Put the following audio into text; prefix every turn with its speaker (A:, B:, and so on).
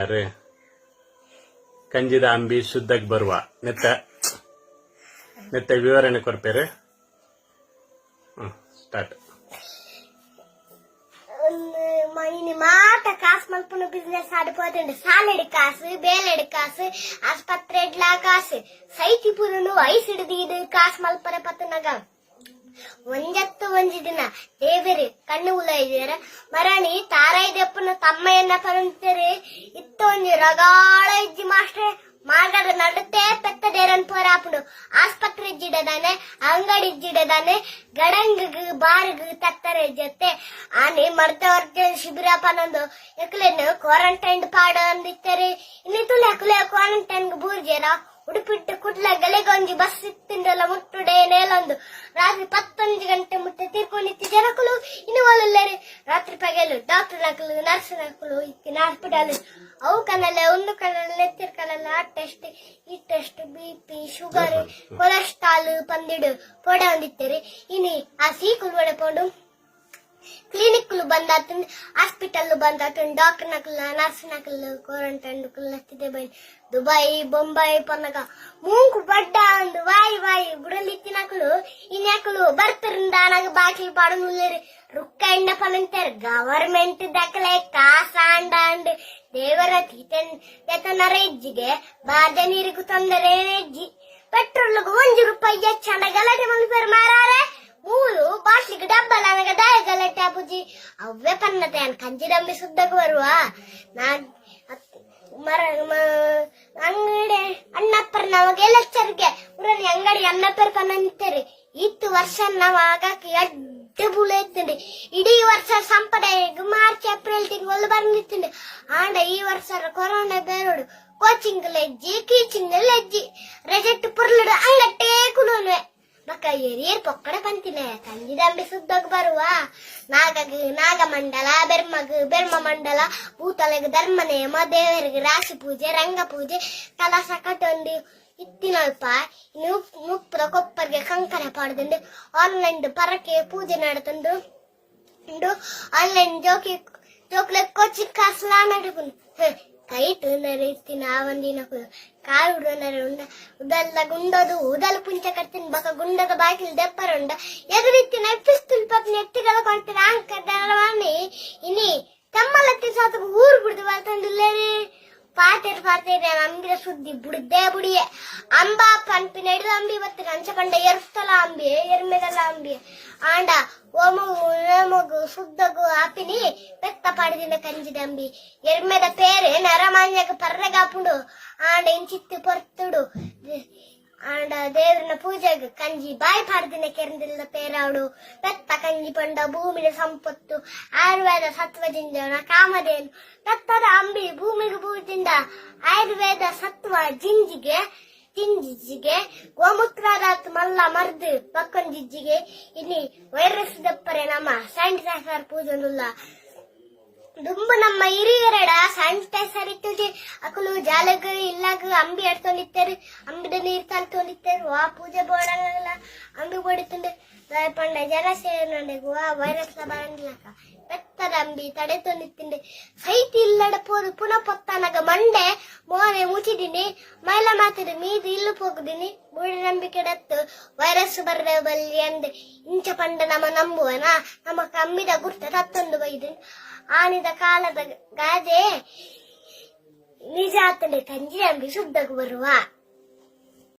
A: ಯಾರೇ? ಕಂಜಿದ ಅಂಬಿ ಶುದ್ಧಕ್ಕೆ ಬರುವ. ನೆತ್ತ ನೆತ್ತ ವಿವರಣೆ ಕೊರ್ಪೇರೆ ಸ್ಟಾರ್ಟ್
B: ಮೈನಿ ಮಾತ ಕಾಸ್ ಮಲ್ಪುನ ಬಿಸ್ನೆಸ್ ಆಡ್ಪೋದು ಸಾಲ ಕಾಸು, ಬೇಲೆಡ್ ಕಾಸು ಆಸ್ಪತ್ರೆ ಇಡ್ಲಾ ಕಾಸು. ಸೈತಿ ಪುರನು ವಯಸ್ಸು ಹಿಡಿದಿದ್ದು ಕಾಸ್ ಮಲ್ಪರೆ ಪತ್ತು ಒಂಜತ್ತು ಒಂದು ದಿನ ದೇವರಿ, ಕಣ್ಣು ಉಲ ಇದ್ದೀರ ಮರಣಿ ತಾರಾಯ್ದಪ್ಪನ ತಮ್ಮಯ್ಯನ ಪರಂತರಿ ಇತ್ತ ಒಂದು ರಗಾಳ ಇಜ್ಜಿ ಮಾಸ್ಟ್ರೆ. ಮಾಡ ನಡುತ್ತೆ ಪೆತ್ತ ದೇರನ್ ಪೋರಾಪುಡು. ಆಸ್ಪತ್ರೆ ಇಜ್ಜಿಡದಾನೆ, ಅಂಗಡಿ ಇಜ್ಜಿಡದಾನೆ, ಗಡಂಗ್ ಬಾರ್ಗ್ ತತ್ತರೆ ಜೊತೆ. ಆನೆ ಮರ್ತ ವರ್ಗ ಶಿಬಿರ ಪನೊಂದು ಎಕ್ಲೆನ್ ಕ್ವಾರಂಟೈನ್ ಪಾಡ ಅಂದಿತ್ತರಿ. ಇನ್ನಿತ್ತು ಎಕ್ಲೆ ಕ್ವಾರಂಟೈನ್ ಬೂರ್ಜೇರ ಉಡುಪಿಟ್ಟು ಕುಡ್ಲ ಗಲೆಗೊಂಜಿ ಬಸ್ ಇತ್ತಿಂದಲ್ಲ ಮುಟ್ಟುಡೆ ನೇಲೊಂದು. ರಾತ್ರಿ ಪತ್ತೊಂದು ಗಂಟೆ ಮುಟ್ಟ ತೀರ್ಕೊಂಡಿತ್ತು ಜನಕುಲು ಇನ್ನು ಒಲ್ಲರೆ ರಾತ್ರಿ ಪಗಲು ಡಾಕ್ಟರ್ ನಕಲು ನರ್ಸ್ ನಕಲು ಇತ್ತಿನ ಹಾಸ್ಪಿಟಲ್ ಅವು ಕನಲ್ಲ ಒಂದು ಕನಲ್ಲ ನೆತ್ತಿರ್ ಕನಲ್ಲ ಆ ಟೆಸ್ಟ್ ಈ test B P sugar cholesterol ಪಂದಿಡು ಪೊಡೆ ಹೊಂದಿತ್ತೇರಿ ಇನ್ನು ಆ ಸೀಕುಲ್ ಒಡೆ ಪೋಡು ಕ್ಲಿನಿಕ್ಲು ಬಂದಾತಂದ್ ಹಾಸ್ಪಿಟಲ್ ಬಂದಾತಂದ್ ಡಾಕ್ಟರ್ ನಕಲ್ ನರ್ಸ್ ನಕಲ್ ಕ್ವಾರಂಟೈನ್ ನತ್ತಿದೆ ಬೈ ದುಬೈ, ಬೊಂಬೈ, ಪನ್ನಗ ಮೂಂಕು ಬಡ್ಡ ಅಂದು ವಾಯಿ ವಾಯಿ ಬುಡಲಿತ್ತಿ ನಕಲು ಇನ್ಯಾಕಲು ಬರ್ತರಿಂದ ಬಾಕಿ ಬಾಕಿಲ್ ಪಾಡನುಲ್ಲೇರಿ ರುಕ್ಕ ಎಂಡ ಫಲಂತರ್ ಗವರ್ಮೆಂಟ್ ಕಾಸ ಕಾಸಾಂಡ ಅಂಡ್ ದೇವರ ತೀತನ್ ಹೆಜ್ಜಿಗೆ ಬಾಧ ಬಾದ ನೀರಿಗೂ ತೊಂದರೆ ಹೆಜ್ಜಿ ಪೆಟ್ರೋಲ್ಗೂ ಒಂದು ರೂಪಾಯಿ ಚೆನ್ನಾಗಲ್ಲ ಮಾರಾರೆ. ಮೂರು ಬಾಟ್ಲಿಗೆ ಡಬ್ಬ ನನಗೆ ದಾಯ ಗಲಟ್ಟೆ ಅಪ್ಪುಜಿ. ಅವೇ ಪನ್ನತೆ ಕಂಜಿ ಡಂಬಿ ಸುದ್ದಕ್ಕೆ ಬರುವ. ನಾನ್ ಮರ ಅಂಗಡಿ ಅಣ್ಣಪ್ಪರ್ ನಮಗೆ ಲೆಕ್ಚರ್ಗೆ ಊರಲ್ಲಿ ಅಂಗಡಿ ಅಣ್ಣಪ್ಪರ್ ಪನ್ನಂತೇರಿ ಇತ್ತು ವರ್ಷ ನಾವ್ ಆಗಕ್ಕೆ ಎಡ್ಡೆ ಬುಳ ಇತ್ತಿಂಡಿ ಇಡೀ ವರ್ಷ ಸಂಪಡೆ ಮಾರ್ಚ್, ಏಪ್ರಿಲ್ ತಿಂಗಳು ಬಂದಿತ್ತಂಡಿ ಆಂಡ ಈ ವರ್ಷ ಕೊರೋನಾ ಬೇರೋಡು. ಕೋಚಿಂಗ್ ಲೆಜ್ಜಿ, ಕೀಚಿಂಗ್ ಲೆಜ್ಜಿ. ರೆಜೆಕ್ಟ್ ಪುರ್ಲಡು ಅಂಗಟ್ಟೇ ಕುಲುವೆ ಮಕ್ಕ ಎರಿಯರ್ ಪೊಕ್ಕಡ ಪಂತಿನ ಕಂಜಿದಂಬಿ ಸುದ್ದಗ್ ಬರುವ ನಾಗಗ್ ನಾಗಮಂಡಲ ಬೆರ್ಮಗ್ ಬೆರ್ಮ ಮಂಡಲ ಭೂತಲೆಗ್ ಧರ್ಮ ನೇಮ ದೇವರಿಗೆ ರಾಶಿ ಪೂಜೆ ರಂಗ ಪೂಜೆ ಕಲಸ ಕಟ್ಟೊಂದು ಇತ್ತಿನಲ್ಪ ಇನ್ನು ಮುಪ್ಪದ ಕೊಪ್ಪರಿಗೆ ಕಂಕಣ ಪಾಡ್ದಂಡು ಆನ್ಲೈನ್ ಪರಕೆ ಪೂಜೆ ನಡತಂಡು ಉಂಡು ಆನ್ಲೈನ್ ಜೋಕಿ ಜೋಕ್ಲೆ ಕೋಚಿಂಗ್ ಕ್ಲಾಸ್ಲ ನಡುಪುಂಡು ಕೈಟ್ ನರಿಸ್ತಿನ ಒಂದಿನ ಕಾಳು ನರ ಉಂಡ ಉದಲ್ಲ ಗುಂಡದು ಉದಲ್ ಪುಂಚ ಕಟ್ತೀನಿ ಬಕ ಗುಂಡದ ಬಾಕಿಲ್ ದೆಪ್ಪರುಂಡ ಎದುರಿತ್ತಿನ ಪಿಸ್ತುಲ್ ಪತ್ನಿ ಎತ್ತಿಗಳ ಕೊಡ್ತೀನಿ ಅಂಕಿ ಇನಿ ತಮ್ಮಲತ್ತಿ ಸಾತು ಊರು ಬಿಡ್ದು ಬರ್ತಂದಿಲ್ಲೇರಿ ಪಾತೇರ್ ಪಾತೇರ್ ಅಂಬಿರ ಸುದ್ದಿ ಬುಡ್ದೇ ಬುಡಿಯೆ ಅಂಬ ಪನ್ಪಿ ನಡೆದು ಅಂಬಿ ಬತ್ತು ಕಂಚ ಕಂಡ ಎರ್ಸ್ತಲ ಅಂಬಿ ಎರ್ಮೆಗಲ ಅಂಬಿ ಆಂಡ ಓಮಗು ನೇಮಗು ಸುದ್ದಗು ಆಪಿನಿ ಬೆತ್ತ ಪಾಡಿದಿನ ಕಂಜಿದ ಅಂಬಿ ಎರ್ಮೆದ ಪೇರೆ ನರಮಾನ್ಯಗ ಪರ್ರೆಗಾಪುಡು ಆಂಡ ಇಂಚಿತ್ತಿ ಪೊರ್ತುಡು ಆಂಡ ದೇವ್ರನ ಪೂಜೆಗೆ ಕಂಜಿ ಬಾಯಿ ಪಾಡ್ದಿನ ಕೆರೆದಿಲ್ಲ ಪೇರಾಡು. ಪೆತ್ತ ಕಂಜಿ ಪಂಡ ಭೂಮಿನ ಸಂಪತ್ತು. ಆಯುರ್ವೇದ ಸತ್ವದಿಂದ ಕಾಮಧೇನು. ಪೆತ್ತದ ಅಂಬಿ ಭೂಮಿಗೆ ಪೂಜಿಂದ ಆಯುರ್ವೇದ ಸತ್ವ ಜಿಂಜಿಗೆ ಜಿಂಜಿಜ್ಜಿಗೆ ಗೋಮೂತ್ರದ ಮಲ್ಲ ಮರ್ದು ಪಕ್ಕನ್ ಜಿಜ್ಜಿಗೆ ವೈರಸ್ ದಪ್ಪರೆ ನಮ್ಮ ಸ್ಯಾನಿಟೈಸರ್ ಪೂಜೆನುಲ್ಲ ದುಂಬು ನಮ್ಮ ಹಿರಿಯರಡ ಸ್ಯಾನಿಟೈಸರ್ ಇತ್ತು ಅಕಲು ಜಾಲಗ ಇಲ್ಲಾಗ ಅಂಬಿ ಎಡ್ತೊಂದಿತ್ತೇರಿ ಅಂಬಿದ ನೀರ್ ತಂತೊಂದಿತ್ತೇರಿ ವಾ ಪೂಜೆ ಬೋಡಲ್ಲ ಅಂಬಿ ಬೋಡಿತ್ತಂಡೆ ಪಂಡ ಜಲ ಸೇರಿನಡೆಗು ಆ ವೈರಸ್ ಬರಂಗಿಲ್ಲಕ ಬೆತ್ತದ ಅಂಬಿ ತಡೆ ತೊಂದಿತ್ತಿಂಡೆ ಸೈತಿ ಇಲ್ಲಡ ಪೋದು ಪುನಃ ಪೊತ್ತಾನಗ ಮಂಡೆ ಮೋನೆ ಮುಚಿದಿನಿ ಮೈಲ ಮಾತಿದ ಮೀದಿ ಇಲ್ಲು ಹೋಗುದಿನಿ ಮೂಢ ನಂಬಿಕೆ ಡತ್ತು ವೈರಸ್ ಬರದ ಬಲ್ಲಿ ಅಂದೆ ಇಂಚ ಪಂಡ ನಮ್ಮ ನಂಬುವನ ನಮ್ಮ ಕಮ್ಮಿದ ಗುರ್ತ ತತ್ತೊಂದು ಬೈದಿನಿ ಆನಿದ ಕಾಲದ ಗಾದೆ ನಿಜಾತನೆ ಕಂಜಿ ಅಂಬಿ ಶುದ್ಧಗೂ ಬರುವ.